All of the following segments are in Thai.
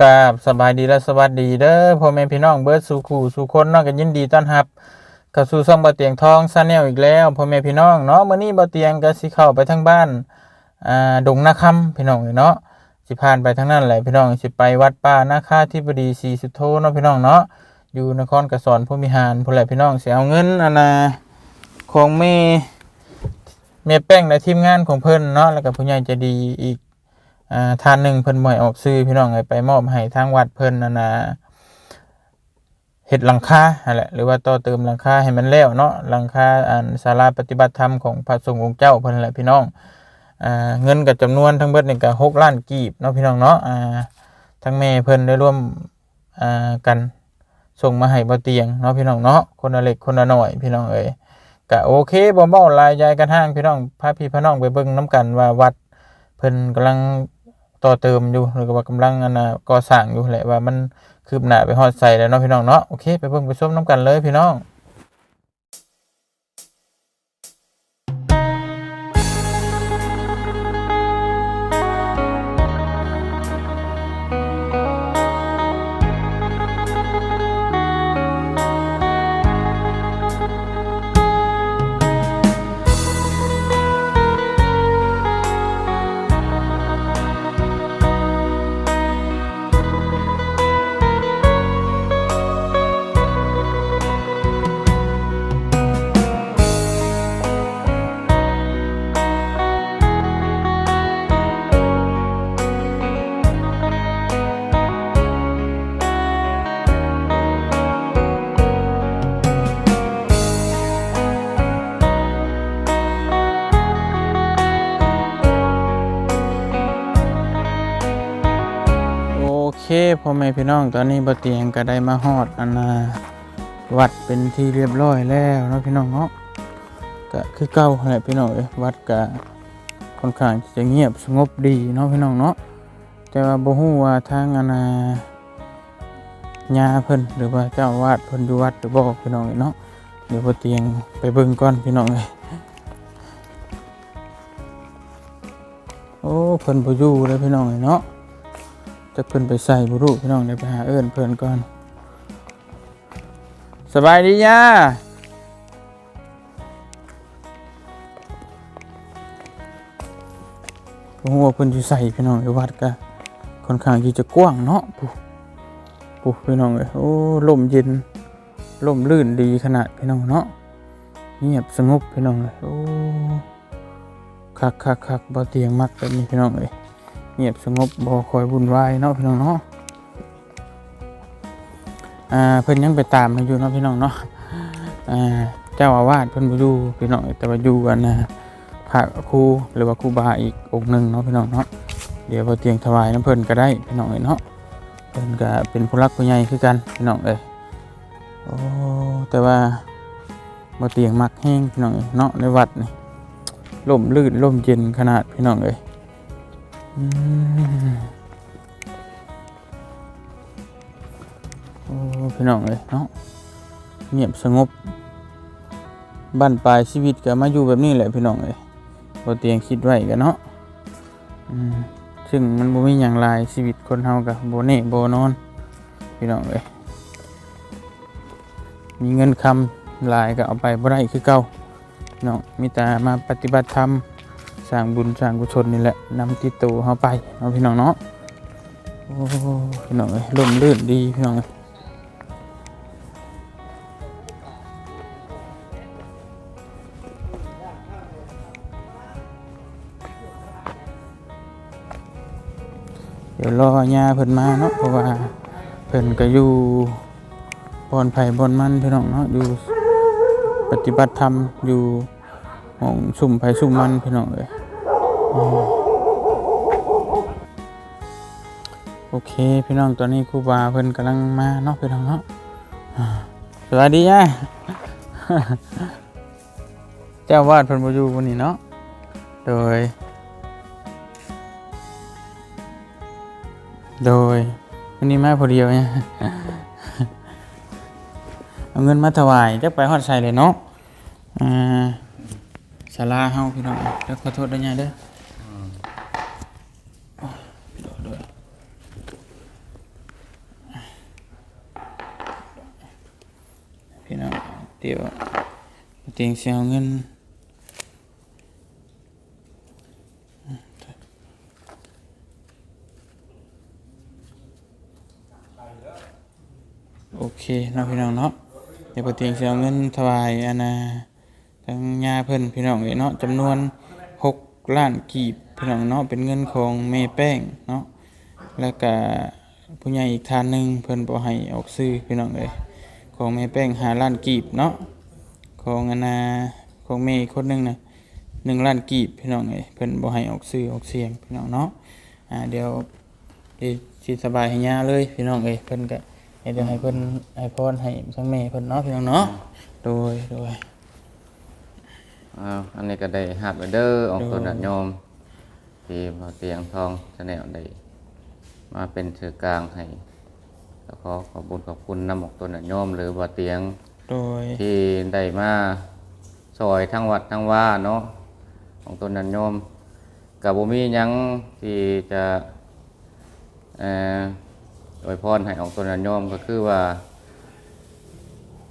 กราบสบายดีและสวัสดีเด้อพ่อแม่พี่น้องเบิร์ดสู่ขู่สู่คนเนาะก็ยินดีต้อนรับเข้าสู่ช่องบ่เตียงทองซาแนลอีกแล้วพ่อแม่พี่น้องเนาะมื้อนี้บ่เตียงก็สิเข้าไปทางบ้านอ่าดงนาคำพี่น้องเนาะสิผ่านไปทางนั้นแหละพี่น้องสิไปวัดป่านาคาธิบดีศรีสุโธเนาะพี่น้องเนาะอยู่นครกระสอนพรหมิหารพุ่นแหละพี่น้องสิเอาเงินอันน่ะของแม่แม่แป้งและทีมงานของเพิ่นเนาะแล้วก็ผู้ใหญ่ใจดีอีก อ่าท่านหนึ่งเพิ่นบ่ให้ออกซื้อพี่น้องให้ไปมอบให้ทางวัดเพิ่นนั่นนะเฮ็ดหลังคานั่นแหรือว่าต่อเติมหลังคาให้มันแล้วเนาะหลังคาอันศาลาปฏิบัติธรรมของพระสงฆ์องค์เจ้าเพิ่นแหละพี่น้องอ่าเงินกับจำนวนทั้งเบิดนี่ก็6ล้านกีบเนาะพี่น้องเนาะอ่าทั้งแม่เพิ่นได้ร่วมอ่ากันส่งมาให้บ่เตียงเนาะพี่น้องเนาะคนละเล็กคนละน้อยพี่น้องเอ้ยก็โอเคบ่เว้าลายยายกันห้างพี่น้องพาพี่พาน้องไปเบิ่งนํกันว่าวัดเพิ่นกำลัง ต่อเติมอยู่หรือว่ากำลังอันน่ะก่อสร้างอยู่แหละว่ามันคืบหน้าไปฮอดใส่แล้วเนาะพี่น้องเนาะโอเคไปเบิ่งไปชมน้ำกันเลยพี่น้อง เคพ่อแม่พี่น้องตอนนี้บ่เตียงก็ได้มาฮอดอันน่ะวัดเป็นที่เรียบร้อยแล้วเนาะพี่น้องเนาะก็คือเก่าแหละพี่น้องเอ้ยวัดก็ค่อนข้างจะเงียบสงบดีเนาะพี่น้องเนาะแต่ว่าบ่ฮู้ว่าทางอันน่ะญาเพิ่นหรือว่าเจ้าอาวาดเพิ่นอยู่วัดหรือบ่พี่น้องเนาะเดี๋ยวบ่เตียงไปเบิ่งก่อนพี่น้องเอ้ยโอ้เพิ่นบ่อยู่เลยพี่น้องเนาะ จะเพิ่นไปใส่บุรุพี่น้องเดี๋ยวไปหาเอิ้นเพิ่นก่อน สบายดีย่าผมว่าเพิ่นอยู่ใส่พี่น้องไอ้วัดก็ค่อนข้างที่จะกว้างเนาะปุ๊ปุ๊พี่น้องเอ้ยโอ้ลมเย็นลมลื่นดีขนาดพี่น้องเนาะเงียบสงบพี่น้องเลยโอ้คักคักคักบ่เตียงมักแบบนี้พี่น้องเอ้ย เงียบสงบบ่คอยวุ่นวายเนาะพี่น้องเนาะอ่าเพิ่นยังไปตามมาอยู่เนาะพี่น้องเนาะอ่าเจ้าอาวาสเพิ่นบ่อยู่พี่น้องแต่ว่าอยู่กันนะพระครูหรือว่าครูบาอีกองค์หนึ่งเนาะพี่น้องเนาะเดี๋ยวพอเตียงถวายน้ำเพิ่นก็ได้พี่น้องเอ้ยเนาะเพิ่นก็เป็นผู้รักผู้ใหญ่คือกันพี่น้องเอ้ยโอ้แต่ว่าบ่เตียงมักแห้งพี่น้องเอ้ยเนาะในวัดนี่ลมลื่นลมเย็นขนาดพี่น้องเอ้ย โอ้พี่น้องเลยเนาะเงียบสงบบ้านปลายชีวิตก็มาอยู่แบบนี้แหละพี่น้องเลยบ่เตียงคิดไว้กันเนาะซึ่งมันบ่มีอย่างไรชีวิตคนเฮาก็บ่แน่โบนอน พี่น้องเลยมีเงินคำลายก็เอาไปบ่ได้คือเก่าน้องมีแต่มาปฏิบัติธรรม สร้างบุญสร้างกุศลนี่แหละนำติดตัวเขาไปเอาพี่น้องเนาะโอ้พี่น้องเอ้ยร่มรื่นดีพี่น้องเอ้ยเดี๋ยวรอยาเพิ่นมาเนาะเพราะว่าเพิ่นก็อยู่บอนไผ่บอนมันพี่น้องเนาะอยู่ปฏิบัติธรรมอยู่หม้องสุ่มไผ่สุ่มมันพี่น้องเอ้ย โอเคพี่น้องตอนนี้ครูบาเพิ่นกำลังมาเนาะพี่น้องเนาะสวัสดีย่าเจ้าวาดเพิ่นบ่อยู่วันนี้เนาะโดย โดยวันนี้มาพอดียวเนี่ยเอาเงินมาถวายจักไปฮอดใส่เลยเนาะอ่าศาลาเฮาพี่น้องเดี๋ยวขอโทษด้วยย่าเด้อ โดยโดย พี่น้อง เดี๋ยวเตียงเสียเงินโอเคเนาะพี่น้องเนาะเดี๋ยวเตียงเสียเงินถวายอันน่ะทางญาเพิ่นพี่น้องเอ้ยเนาะจำนวน6ล้านกีบพี่น้องเนาะเป็นเงินของแม่แป้งเนาะแล้วก็ผู้ใหญ่อีกท่านหนึ่งเพิ่นบ่ให้ออกซื้อพี่น้องเอ้ย ของแม่แป้ง5ล้านกีบเนาะของอนน่ะของแม่อีกคนหนึ่งน่ะ1ล้านกีบพี่น้องเอ้เพิ่นบ่ให้ออกซื้อออกเสียงพี่น้องเนาะอ่าเดี๋ยวดี๋ยวสิสบายให้ญาเลยพี่น้องเอ้เพิ่นก็ให้เดี๋ยวให้เพิ่นให้พรให้ทั้งแม่เพิ่นเนาะพี่น้องเนาะโดยโดยอ้าวอันนี้ก็ได้หับไปเด้ออองโดยตัวนัดโยมที่เตียงทองชาแนลได้มาเป็นสื่อกลางให้ แล้วขอขอบคุญขอบคุณนำออกตัวนัดโยมหรือว่าเตียงโดยที่ได้มาซอยทั้งวัดทั้งว่าเนาะของตัวนันโยมกับบุมีหยังที่จะเอ่ออวยพรให้ของตัวนันโยมก็คือว่า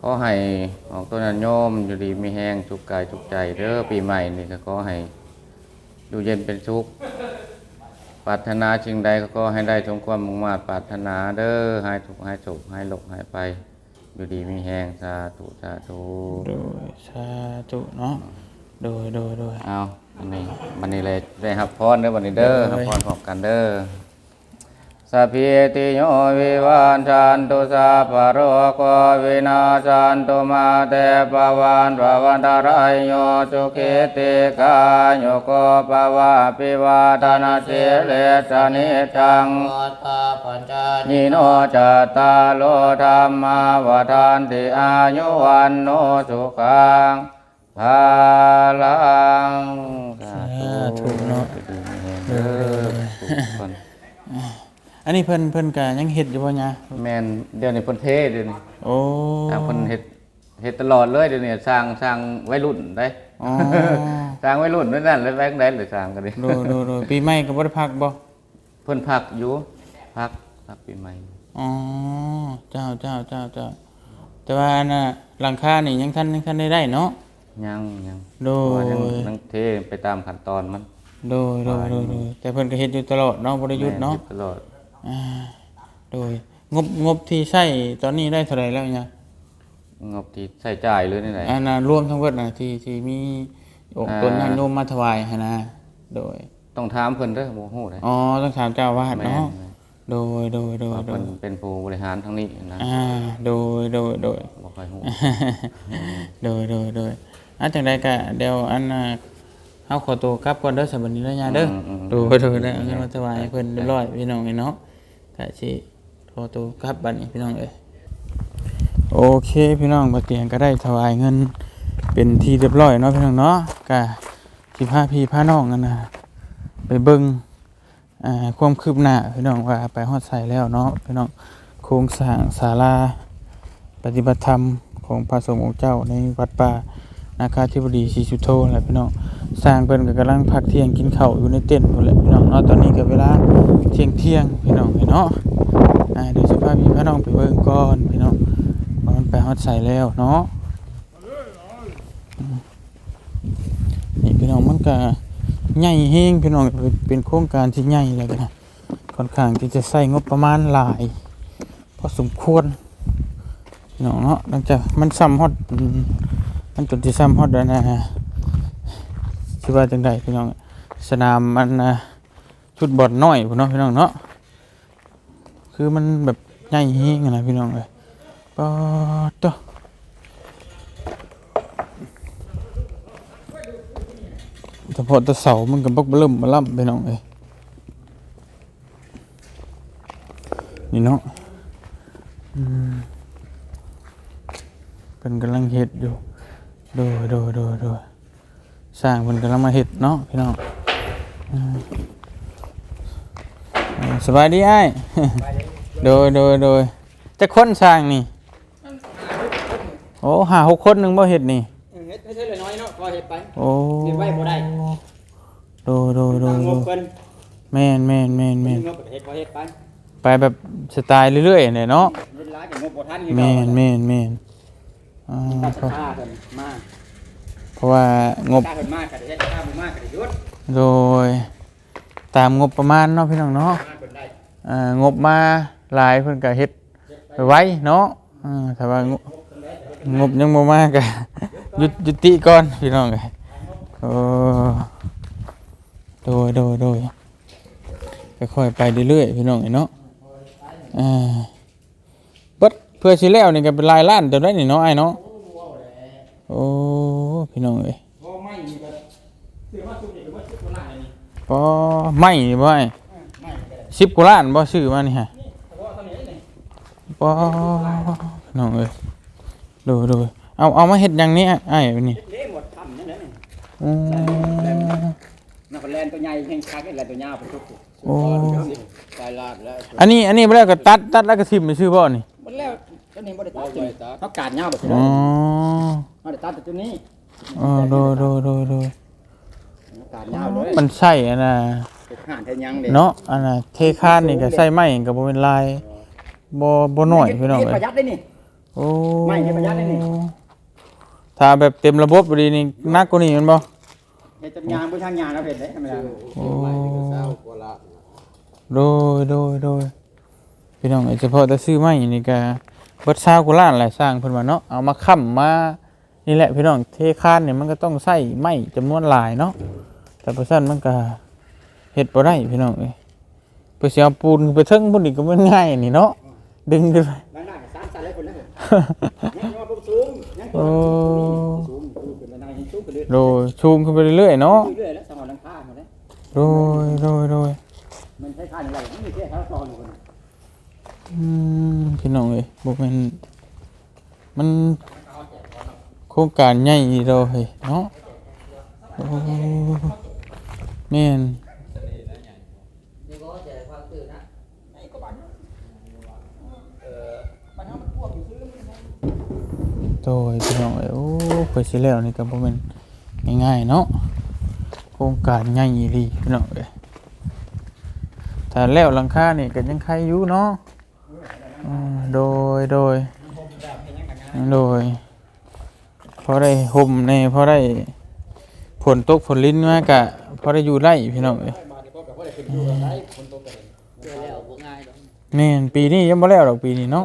ขอให้ของตัวนันโยมอยู่ดีมีแห้งจุกกายจุกใจเด้อปีใหม่นี่ก็ขอให้อยู่เย็นเป็นสุข ปรารถนาสิ่งใดก็ขอให้ได้สมความมุ่งมา่ปรารถนาเด้อให้ทุกข์ให้โศกให้หลกให้ไป อยู่ดีมีแหงสาธุสาธุโดยสาธุเนาะโดยโดยโดยเอาอันนี้วันนี้เลยได้รับพรเด้อวันนี้เด้อเด้อรับพรพร้อมกันเด้อ สัพพิติโยวิวันจันตุสัพพะโรโควินาชันตุมาเตปวันภวันตรายโยสุขิติกาโยโกภวะปิวาทนาสิเลสนิจังนิโนจัตตาโลธรรมาวทานติอายุวันโนสุขังภาลังสาธุเนาะเด้ อทุกคนอันนี้เพิ่นเพิ่นก็ยังเฮ็ดอยู่บ่ยะแม่นเดี๋ยวนี้เพิ่นเทเดี๋ยวนี้โอ้ทางเพิ่นเฮ็ดเฮ็ดตลอดเลยเดี๋ยวนี้สร้างสร้างวัยรุ่นได้อ๋อสร้างวัยรุ่นนั่นนั่นเลยแบงค์ได้เลยสร้างกันดิโดยโดยโดยปีใหม่ก็บ่ได้พักบ่เพิ่นพักอยู่พักพักปีใหม่อ๋อเจ้าเจ้าเจ้าเจ้าแต่ว่าอันน่ะหลังคานี่ยังทันยังทันได้ได้เนาะยังยังโดเพราะว่ายังยยังเทไปตามขั้นตอนมันโดยโดยโดยโดยแต่เพิ่นก็เฮ็ดอยู่ตลอดเนาะบ่ได้หยุดเนาะแม่ฮ็ตลอดอ่า โดยงบงบที่ใช้ตอนนี้ได้เท่าไหร่แล้วเนี่ยงบที่ใช้จ่ายเลยนี่แหละอันน่ะรวมทั้งหมดน่ะที่ที่มีองค์อ่าตนญาติโยมมาถวายให้นะโดย ต้องถามเพิ่นเด้อบ่ฮู้ได้อ๋อต้องถามเจ้าอาวาดแม่นเนาะโดยโดยโดยว่าโดเพิ่ยนเป็นผู้บริหารทั้งนี้นะอ่าโดยโดยโดย บ่ค่อยฮู้ โดยโดยโดยอันจังไดก็เดี๋ยวอันน่ะเฮาขอตัวกลับก่อนเด้อสบัดนี้เด้อยาเด้ออโดยโดยได้เอาเงินมาถวายให้เพิ่นเรียบร้อยพี่น้องเนาะ ก็สิขอตัวกลับบัดนี้พี่น้องเอ้ยโอเคพี่น้องบ่เตียงก็ได้ถวายเงิน เป็นที่เรียบร้อยเนาะพี่น้องเนาะก็สิพาพี่พาน้องกันนะไปเบิ่งอ่าความคืบหน้าพี่น้องว่าไปฮอดใส่แล้วเนาะพี่น้องโครงสร้างศาลาปฏิบัติธรรมของพระสงฆ์องค์เจ้าในวัดป่านาคาธิบดีศรีสุโธแหละพี่น้อง สร้างเพิ่นก็กำลังพักเที่ยงกินข้าวอยู่ในเต็นท์พุ่นแหละพี่น้องเนาะตอนนี้ก็เวลาเที่ยงเที่ยงพี่น้องเนาะอ่าเดี๋ยวสิพาพี่พาน้องไปเบิ่งก่อนพี่น้องว่ามันไปฮอดใส่แล้วเนาะนี่พี่น้องมันก็ใหญ่แฮงพี่น้องเป็นโครงการที่ใหญ่เลยนะค่อนข้างที่จะใช้งบประมาณหลายพอสมควรพี่น้องเนาะหลังจากมันซ้ำฮอดมันจนที่ซ้ำฮอดแล้วนะ คิดว่าจังไดพี่น้องสนามมันชุดบอลน้อยพี่น้องพี่น้องเนาะคือมันแบบใหญ่แฮงนะพี่น้องเลยปอตัวเฉพาะตะเสามันก็บักเริ่มมาล่ำไปน้องเอ้ยนี่เนาะเป็นกำลังเฮ็ดอยู่ โดยโดยโดยโดย สร้างเป็นกำลังมาเฮ็ดเนาะพี่น้องอืมอ่าสบายดีไอ้ายโดยโดยโดยจะคนสร้างนี่ โอ้หาหกคนหนึ่งบ่เฮ็ดนี่เออเฮ็ดให้เท่าน้อยๆเนาะพอเฮ็ดไปโอ้เฮ็ดไว้บ่ได้โดยโดยโดยงโดบยเพิ่นแม่นแม่นแม่นแม่นงบเฮ็ดพอเฮ็ดไปไปแบบสไตล์เรื่อยๆเนี่ยเนาะเฮ็ดหลายก็งบบ่ทันแม่นแม่นแม่นอ่าตัดเพราะค่าเพิ่นมาเพ ราะว่างบค่าเพิ่นมากก็ได้ค่าบ่มากก็ได้หยุดโดย ตามงบประมาณเนาะพี่น้องเนาะมาเพิ่นได้อ่างบมาหลายเพิ่นก็เฮ็ดไปไว้เนาะอ่าถ้าว่างบงบยังบ่มาก็ ยุดยุติก่อนพี่น้องเอ้ยโอ้โดยโดยโดยค่อยไปเรื่อยๆพี่น้องเนาะอ่าเบิดเพื่อสิแล้วนี่ก็เป็นลายล้านเดี๋ยวได้นี่เนาะไอ้เนาะโอ้ พี่น้องเอ้ยพอไม่นี่ก็ซื้อมาสุดนี่ก็บ่สุดกว่าล้านนี่ปอไม่นี่บ่ไอ้ไม่ก็ได้สิบกว่าล้านบ่ซื้อมานี่ฮะเฉพาะเท่านี้นี่ปอน้องเอ้ยดูดูเอาเอามาเฮ็ดหยังนี้ไอ้ายนี่เละหมดทำนั่นน่ะนี่อืมนักแลนตัวใหญ่แห่งคักนี่แหละตัวยาวไปทุกตัวโอ้ตายลาดแล้วอันนี้อันนี้บ่แล้วก็ตัดตัดแล้วก็ทิ่มไปซื้อบ่นี่หมดแล้วตัวนี้บ่ได้ตัดตัวนี้เขากาดยาวบ่อ๋ใช่อได้บ่ได้ตัดแต่ตัวนี้ อ๋อดูดูดูดูเขากาดยาวเลยมันใช่อันน่ะเป็นห่านแทนยังเด้เนาะอันน่ะเทคานนี่ก็ใส่ไม้ก็บ่เป็นลายบ่บ่น้อยพี่น้องเฮ็ดเอ้ปยระหยัดได้นี่โอ้ไม่เฮ็ดประหยัดได้นี่ถ้าแบบเต็มระบบบ่ดีนี่หนักกว่านี้แมันบ่เฮ็ดจนยางบ่ทางยางแล้วเฮ็ดได้ธรรมดาโอ้โดยโดยโดยพี่น้องไอ้เฉพาะแต่ซื้อไม้นี่ก็เบิดซาวกว่าล้านหลายสร้างเพิ่นว่าเนาะเอามาค้ำมา นี่แหละพี่น้องเทคานเนี่ยมันก็ต้องใช้ไม้จำนวนหลายเนาะแต่บ่ซั่นมันก็เฮ็ดบ่ได้พี่น้องเอ้ยเพื่อสิเอาปูนขึ้นไปเทิงพุ่นอีกก็มันง่ายนี่เนาะดึงขึ้นไปด้านหน้าก็สามสันเลยคนนั้นยังว่าบ่สูงยังโอ้สูงสูงขึ้นไปหน้ายังสูงขึ้นเรื่อยโดยชูมขึ้นไปเรื่อยๆเนาะเรื่อยๆแล้วสมองหลังคาหมดเลยโดยโดยโดยมันคล้ายๆอะไรมันมีแค่เขาตอนอยู่คนน่ะอืมพี่น้องเอ้ยบ่แม่นมัน โครงการใหญ่อีดอกเฮ้ยเนาะแม่นโดยพี่น้องเอ้ยโอ้เพิ่นสิแล้วนี่ก็บ่แม่นง่ายๆเนาะโครงการใหญ่อีหลีพี่น้องเอ้ยถ้าแล้วหลังคานี่ก็ยังใครอยู่เนาะโดยโดยโดย พอได้ห่มในพอได้ฝนตกฝนลิ้นมากะพอได้อยู่ไร่พี่น้องเอ้ยมาที่พ่อกับพ่อได้ขึ้นอยู่กับได้คนโตไปเห็นแล้วบ่ง่ายดอกแม่นปีนี้ยังบ่แล้วดอกปีนี้เนาะ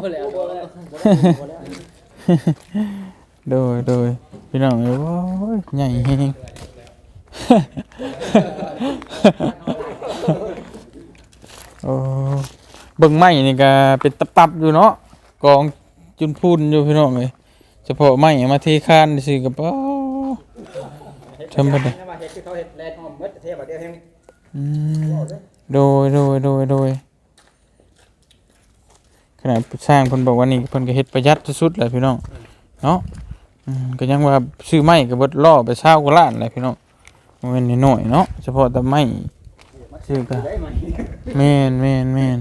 โดยโดยพี่น้องเอ้ยโอ้ยใหญ่แฮงโอ้เบิ่งไม้นี่ก็เป็นตับๆอยู่เนาะกองจุนพูนอยู่พี่น้องเอ้ย ฉพาะไม้มาเทคานซื่อกับป้าทำบ่ได้ว่าเฮ็ดคือเขาเฮ็ดแลนด์อ้อมหมดเทพเดียวแห่งอืมโดยโดยโดยโดยขณะสร้างเพิ่นบอกว่านี่เพิ่นก็เฮ็ดประหยัดที่สุดแหละพี่น้องเนาะอืมก็ยังว่าซื้อไม้ก็เบิดล่อไปเช่ากว่าล้านแหละพี่น้องบ่แม่นน้อยๆเนาะเฉพาะแต่ไม้ซื้อก็ได้ไหมแม่นแม่นแม่น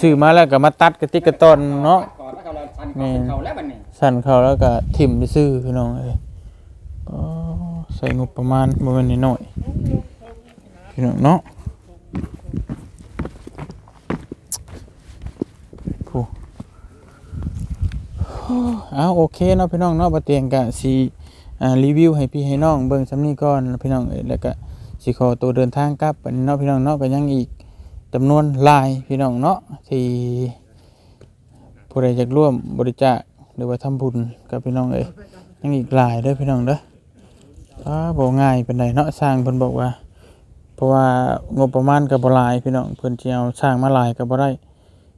ซื้อมาแล้วก็มาตัดกระติกกระตอนเนาะก่อนแล้วเขาเราทันเขาแล้วบัดนี้สั่นเข้าแล้วก็ถิ่มไปซื้อพี่น้องเอ้ยก็ใส่งบประมาณบ่แม่นน้อยๆพี่น้องเนาะผู้อ้าวโอเคเนาะพี่น้องเนาะบ่เตียงกะสิอ่ารีวิวให้พี่ให้น้องเบิ่งสำนี้ก่อนพี่น้องเอ้ยแล้วก็สิขอตัวเดินทางกลับบัดนี้เนาะพี่น้องเนาะก็ยังอีก จำนวนลายพี่น้องเนาะที่ผู้ใดอยากร่วมบริจาคหรือว่าทำบุญกับพี่น้องเอ้ยยังอีกหลายเด้อพี่น้องเด้ออ้าบ่ง่ายเปานใดเนาะสร้างเพิ่นบอกว่า เพราะว่างบประมาณก็บ่หลายพี่น้องเพิ่นสิเอาสร้างมาหลายก็บ่ได้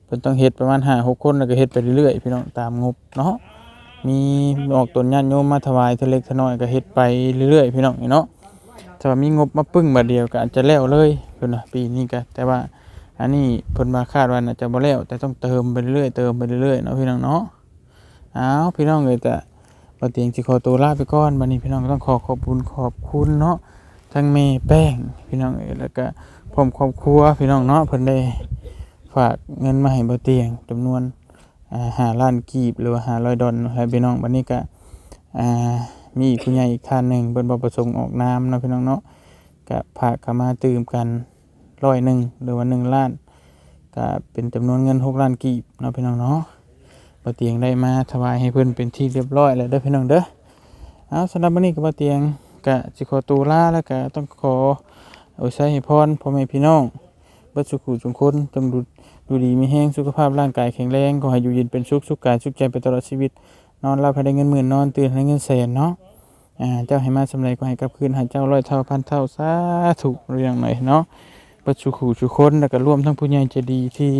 เพิ่นต้องเฮ็ดประมาณ5 6คนแล้วก็เฮ็ดไปเรื่อยๆพี่น้องตามงบเนาะมีออกตนญาติโยมมาถวายเทาเล็กทาน้อยก็เฮ็ดไปเรื่อยๆพี่น้องเนาะถ้าว่ามีงบมาปึ้งบาเดียวก็อาจจะแล้วเลยเพิ่นน่ะปีนี้ก็แต่ว่า อันนี้เพิ่นมาคาดว่าน่าจะบ่แล้วแต่ต้องเติมไปเรื่อยเติมไปเรื่อยเนาะพี่น้องเนาะอ้าวพี่น้องเอ้ยแต่บ่เตียงสิขอตัวลาไปก่อนบัดนี้พี่น้องต้องขอขอบคุณขอบคุณเนาะทั้งแม่แป้งพี่น้องเอ้ยแล้วก็พร้อมครอบครัวพี่น้องเนาะเพิ่นได้ฝากเงินมาให้บ่เตียงจำนวนอ่าห้าล้านกีบหรือว่าห้าร้อยดอลให้พี่น้องบัดนี้ก็อ่ามีอีกผู้ใหญ่อีกท่านหนึ่งเพิ่นบ่ประสงค์ออกนามเนาะพี่น้องเนาะก็พากเข้ามาตื่มกัน ร้อยหนึ่งหรือว่าหนึ่งล้านก็เป็นจำนวนเงินหกล้านกีบเนาะพี่น้องเนาะบ่เตียงได้มาถวายให้เพิ่อนเป็นที่เรียบร้อยแล้วเด้อพี่น้องเด้อเอาสำหรับวันนี้ก็บ่เตียงก็สิขอตัวลาแล้วก็ต้องขอเอาใช้ให้พรพ่อแม่พี่น้องเบิดสุขุทุกคนจงดูดูดีมีแห้งสุขภาพร่างกายแข็งแรงขอให้อยู่เย็นเป็นสุขสุขกายสุขใจไปตลอดชีวิต นอนหลับให้ได้เงินหมื่นนอนตื่นให้เงินแสนเนาะอ่าเจ้าให้มาสำเร็จก็ให้กลับคืนให้เจ้าร้อยเท่าพันเท่าสาธุเรื่องหน่อยเนาะ เบิดสุขุทุคนแล้วก็ร่วมทั้งผู้ใหญ่ใจดีที่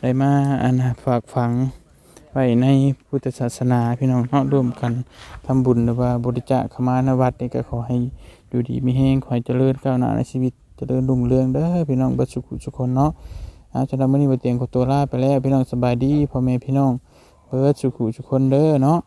ได้มาอันฝากฝังไว้ในพุทธศาสนาพี่น้องเนาะร่วมกันทำบุญหรือว่าบริจาคเข้ามาในวัดนี่ก็ขอให้อยู่ดีมีแห้งขอให้เจริญก้าวหน้าในชีวิตเจริญรุ่งเรืองเด้อพี่น้องเบัดสุขุทุคนเนาะอาจารย์มื้อนี้บ่เตียงขอตัวลาไปแล้วพี่น้องสบายดีพ่อแม่พี่น้องเบิดสุขุทุกคนเด้อเนาะ